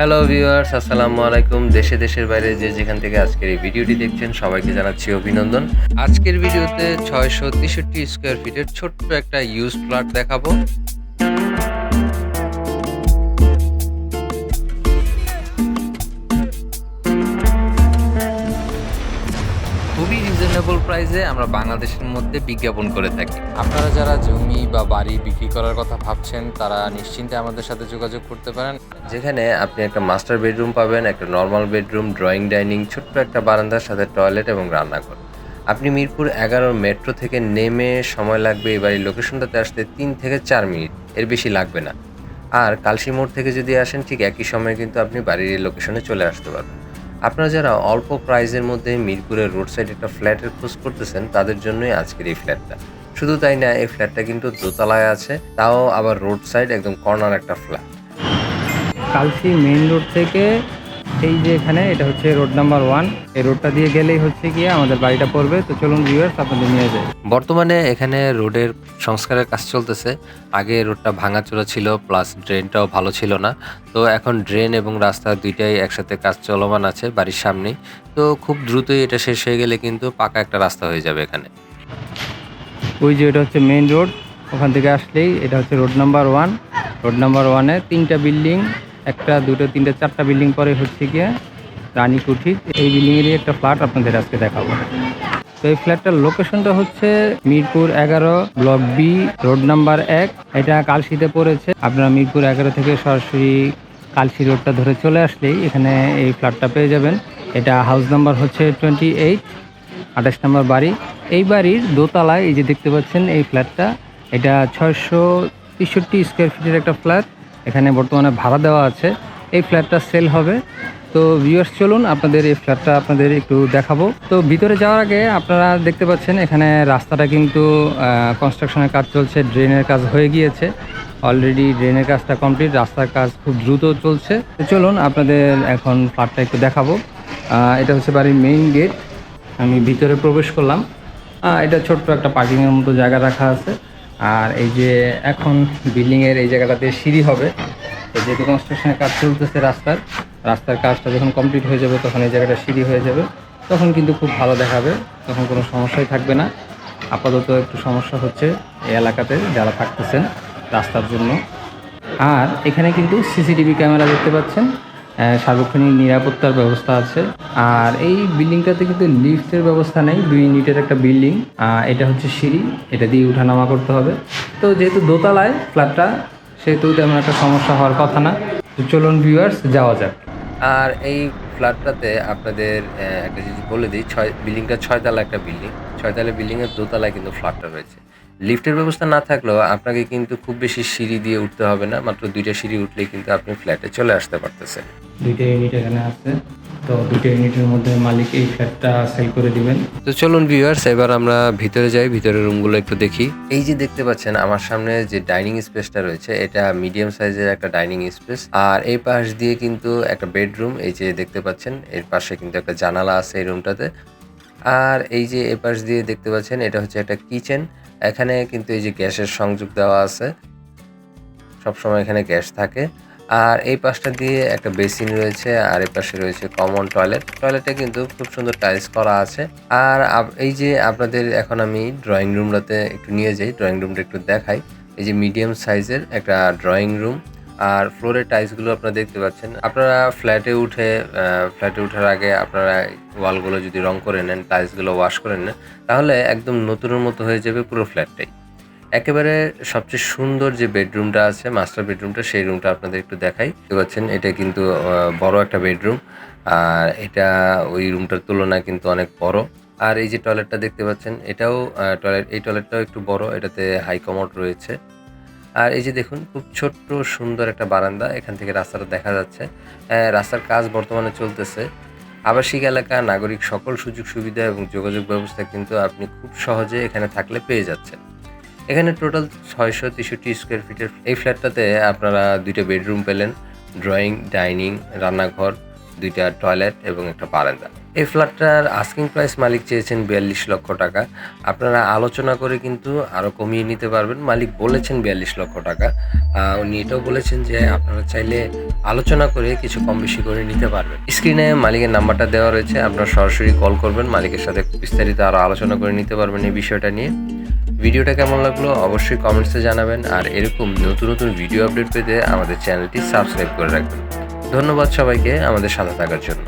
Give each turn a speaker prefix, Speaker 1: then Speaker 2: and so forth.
Speaker 1: Hello viewers আসসালামু আলাইকুম। দেশে, দেশের বাইরে যে যেখান থেকে আজকের এই ভিডিওটি দেখছেন, সবাইকে জানাচ্ছি অভিনন্দন। আজকের ভিডিওতে ছয়শো তেষট্টি স্কোয়ার ফিটের ছোট্ট একটা ইউজ ফ্ল্যাট দেখাবো। খুবই রিজনেবল প্রাইসে আমরা বাংলাদেশের মধ্যে বিজ্ঞাপন করে থাকি। আপনারা যারা জমি বা বাড়ি বিক্রি করার কথা ভাবছেন, তারা নিশ্চিন্তে আমাদের সাথে যোগাযোগ করতে পারেন। যেখানে আপনি একটা মাস্টার বেডরুম পাবেন, একটা নর্মাল বেডরুম ড্রয়িং ডাইনিং ছোট্ট একটা বারান্দার সাথে টয়লেট এবং রান্নাঘর। আপনি মিরপুর এগারো মেট্রো থেকে নেমে সময় লাগবে এই বাড়ির লোকেশনটাতে আসতে তিন থেকে চার মিনিট। এর বেশি লাগবে না। আর কালসি মোড় থেকে যদি আসেন, ঠিক একই সময়ে কিন্তু আপনি বাড়ির এই লোকেশনে চলে আসতে পারবেন। আপনারা যারা অল্প প্রাইজের মধ্যে মিরপুরের রোড সাইড একটা ফ্ল্যাটের খোঁজ করতেছেন, তাদের জন্যই আজকের এই ফ্ল্যাটটা শুধু তাই না, এই ফ্ল্যাটটা কিন্তু দোতলায় আছে, তাও আবার রোড সাইড একদম কর্নার একটা ফ্ল্যাট
Speaker 2: কালসি মেইন রোড থেকে এই যে এখানে এটা হচ্ছে রোড নাম্বার ওয়ান। এই রোডটা দিয়ে গেলেই হচ্ছে গিয়ে আমাদের বাড়িটা পড়বে। তো চলুন ভিউয়ার্স আপনাদের নিয়ে যাই।
Speaker 1: বর্তমানে এখানে রোডের সংস্কারের কাজ চলতেছে। আগে রোডটা ভাঙা ভাঙাচোরা ছিল প্লাস ড্রেনটাও ভালো ছিল না। তো এখন ড্রেন এবং রাস্তা দুইটাই একসাথে কাজ চলমান আছে বাড়ির সামনেই। তো খুব দ্রুতই এটা শেষ হয়ে গেলে কিন্তু পাকা একটা রাস্তা হয়ে যাবে এখানে।
Speaker 2: ওই যে এটা হচ্ছে মেইন রোড ওখান থেকে আসলেই এটা হচ্ছে road number one road number ওয়ানে তিনটা বিল্ডিং একটা, দুটো, তিনটা, চারটা বিল্ডিং পরে হচ্ছে গিয়ে রানী কুঠি। এই বিল্ডিংয়েরই একটা ফ্ল্যাট আপনাদের আজকে দেখাবো। তো এই ফ্ল্যাটটার লোকেশনটা হচ্ছে মিরপুর এগারো ব্লক বি রোড নাম্বার এক। এটা কালশিতে পড়েছে। আপনারা মিরপুর এগারো থেকে সরাসরি কালশি রোডটা ধরে চলে আসলেই এখানে এই ফ্ল্যাটটা পেয়ে যাবেন। এটা হাউস নাম্বার হচ্ছে টোয়েন্টি এইট আঠাশ নম্বর বাড়ি। এই বাড়ির দোতলায় এই যে দেখতে পাচ্ছেন এই ফ্ল্যাটটা এটা ছয়শো তেষট্টি স্কোয়ার ফিটের একটা ফ্ল্যাট এখানে বর্তমানে ভাড়া দেওয়া আছে। এই ফ্ল্যাটটা সেল হবে। তো ভিউয়ার্স চলুন আপনাদের এই ফ্ল্যাটটা আপনাদের একটু দেখাবো। তো ভিতরে যাওয়ার আগে আপনারা দেখতে পাচ্ছেন, এখানে রাস্তাটা কিন্তু কনস্ট্রাকশনের কাজ চলছে ড্রেনের কাজ হয়ে গিয়েছে। অলরেডি ড্রেনের কাজটা কমপ্লিট রাস্তার কাজ খুব দ্রুত চলছে। চলুন আপনাদের এখন ফ্ল্যাটটা একটু দেখাবো। এটা হচ্ছে বাড়ির মেইন গেট আমি ভিতরে প্রবেশ করলাম। এটা ছোট্ট একটা পার্কিংয়ের মতো জায়গা রাখা আছে। আর এই যে এখন বিল্ডিংয়ের এই জায়গাটাতে সিঁড়ি হবে। তো যেহেতু কনস্ট্রাকশনের কাজ চলতেছে রাস্তার। রাস্তার কাজটা যখন কমপ্লিট হয়ে যাবে, তখন এই জায়গাটা সিঁড়ি হয়ে যাবে। তখন কিন্তু খুব ভালো দেখাবে। তখন কোনো সমস্যাই থাকবে না। আপাতত একটু সমস্যা হচ্ছে এই এলাকাতে যারা থাকতেছেন রাস্তার জন্য। আর এখানে কিন্তু সিসিটিভি ক্যামেরা দেখতে পাচ্ছেন। সার্বক্ষণিক নিরাপত্তার ব্যবস্থা আছে। আর এই বিল্ডিংটাতে কিন্তু লিফটের ব্যবস্থা নেই, দুই ইউনিটের একটা বিল্ডিং। এটা হচ্ছে সিঁড়ি, এটা দিয়ে উঠানামা করতে হবে। তো যেহেতু দোতলায় ফ্ল্যাটটা, সেহেতু তেমন একটা সমস্যা হওয়ার কথা না। তো চলুন ভিউয়ার্স যাওয়া যাক।
Speaker 1: আর এই ফ্ল্যাটটাতে আপনাদের একটা জিনিস বলে দিই, ছয়, বিল্ডিংটা ছয়তলা একটা বিল্ডিং। ছয়তলা বিল্ডিংয়ের দোতলায় কিন্তু ফ্ল্যাটটা রয়েছে। লিফটের ব্যবস্থা না থাকলেও আপনাকে কিন্তু খুব বেশি সিঁড়ি দিয়ে উঠতে হবে না মাত্র দুইটা সিঁড়ি উঠলেই কিন্তু আপনি ফ্ল্যাটে চলে আসতে পারতেছেন।
Speaker 2: দুইটা ইউনিট এখানে আছে। তো দুইটা ইউনিটের মধ্যে মালিক এই ফ্ল্যাটটা সেল করে দিবেন।
Speaker 1: তো চলুন ভিউয়ার্স এবার আমরা ভিতরে যাই ভিতরের রুমগুলো একটু দেখি। এই যে দেখতে পাচ্ছেন আমার সামনে যে ডাইনিং স্পেসটা রয়েছে এটা মিডিয়াম সাইজের একটা ডাইনিং স্পেস আর এই পাশ দিয়ে কিন্তু একটা বেডরুম এই যে দেখতে পাচ্ছেন এর পাশে কিন্তু একটা জানালা আছে এই রুমটাতে আর এই যে এ পাশ দিয়ে দেখতে পাচ্ছেন এটা হচ্ছে একটা কিচেন এখানে কিন্তু এই যে গ্যাসের সংযোগ দেওয়া আছে, সবসময় এখানে গ্যাস থাকে। আর এই পাশটা দিয়ে একটা বেসিন রয়েছে, আর এই পাশে রয়েছে কমন টয়লেট। টয়লেটে কিন্তু খুব সুন্দর টাইলস করা আছে। আর এই যে আপনাদের এখন আমি ড্রয়িং রুমটাতে একটু নিয়ে যাই, ড্রয়িং রুমটা একটু দেখাই। এই যে মিডিয়াম সাইজের একটা ড্রয়িং রুম। আর ফ্লোরের টাইলসগুলো আপনারা দেখতে পাচ্ছেন। আপনারা ফ্ল্যাটে উঠে ফ্ল্যাটে ওঠার আগে আপনারা ওয়ালগুলো যদি রং করে নেন টাইলসগুলো ওয়াশ করে নেন, তাহলে একদম নতুনের মতো হয়ে যাবে পুরো ফ্ল্যাটটাই একেবারে সবচেয়ে সুন্দর যে বেডরুমটা আছে মাস্টার বেডরুমটা সেই রুমটা আপনাদের একটু দেখাই। দেখতে পাচ্ছেন, এটা কিন্তু বড় একটা বেডরুম আর এটা ওই রুমটার তুলনায় কিন্তু অনেক বড়। আর এই যে টয়লেটটা দেখতে পাচ্ছেন, এটাও টয়লেট এই টয়লেটটাও একটু বড়, এটাতে হাই কমোড রয়েছে। আর এই যে দেখুন, খুব ছোট্ট সুন্দর একটা বারান্দা এখান থেকে রাস্তাটা দেখা যাচ্ছে। রাস্তার কাজ বর্তমানে চলতেছে। আবাসিক এলাকা, নাগরিক সকল সুযোগ সুবিধা এবং যোগাযোগ ব্যবস্থা কিন্তু আপনি খুব সহজে এখানে থাকলে পেয়ে যাচ্ছেন। এখানে টোটাল ছয়শো তেষট্টি স্কোয়ার ফিটের এই ফ্ল্যাটটাতে আপনারা দুইটা বেডরুম পেলেন, ড্রয়িং, ডাইনিং, রান্নাঘর, দুইটা টয়লেট এবং একটা বারান্দা। এই ফ্ল্যাটটার আস্কিং প্রাইস মালিক চেয়েছেন বিয়াল্লিশ লক্ষ টাকা। আপনারা আলোচনা করে কিন্তু আরও কমিয়ে নিতে পারবেন। মালিক বলেছেন বিয়াল্লিশ লক্ষ টাকা। উনি এটাও বলেছেন যে আপনারা চাইলে আলোচনা করে কিছু কম বেশি করে নিতে পারবেন। স্ক্রিনে মালিকের নাম্বারটা দেওয়া রয়েছে। আপনারা সরাসরি কল করবেন। মালিকের সাথে বিস্তারিত আরও আলোচনা করে নিতে পারবেন এই বিষয়টা নিয়ে। ভিডিওটা কেমন লাগল অবশ্যই কমেন্টসে জানাবেন। আর এরকম নতুন নতুন ভিডিও আপডেট পেতে আমাদের চ্যানেলটি সাবস্ক্রাইব করে রাখবেন। ধন্যবাদ সবাইকে আমাদের সাথে থাকার জন্য।